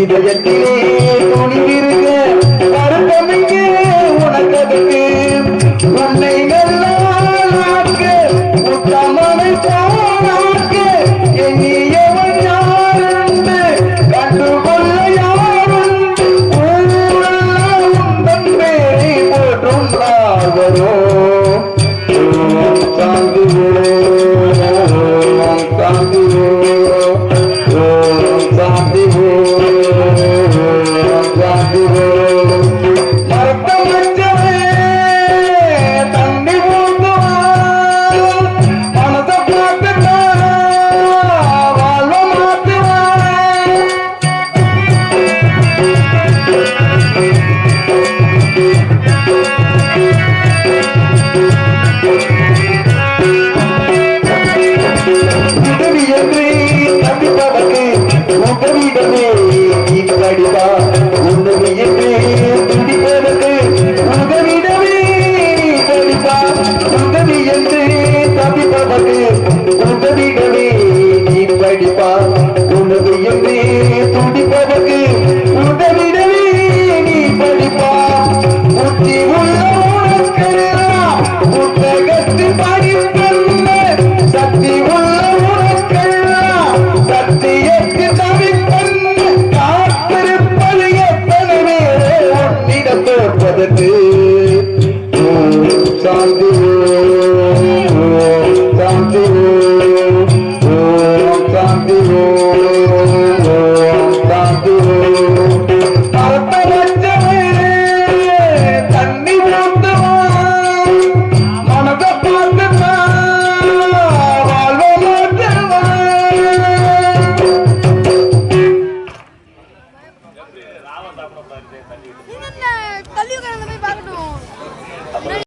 இதயத்திலே துணியிருக்க வருத்தமிங்கே உனக்கதற்கு உன்னை நல்லாக்க உத்தமனை தானாக்க எண்ணியவன் யாருண்டு? கண்டுகொள்ள யாருண்டு உந்தன் பேரை போற்றும் ராவரோ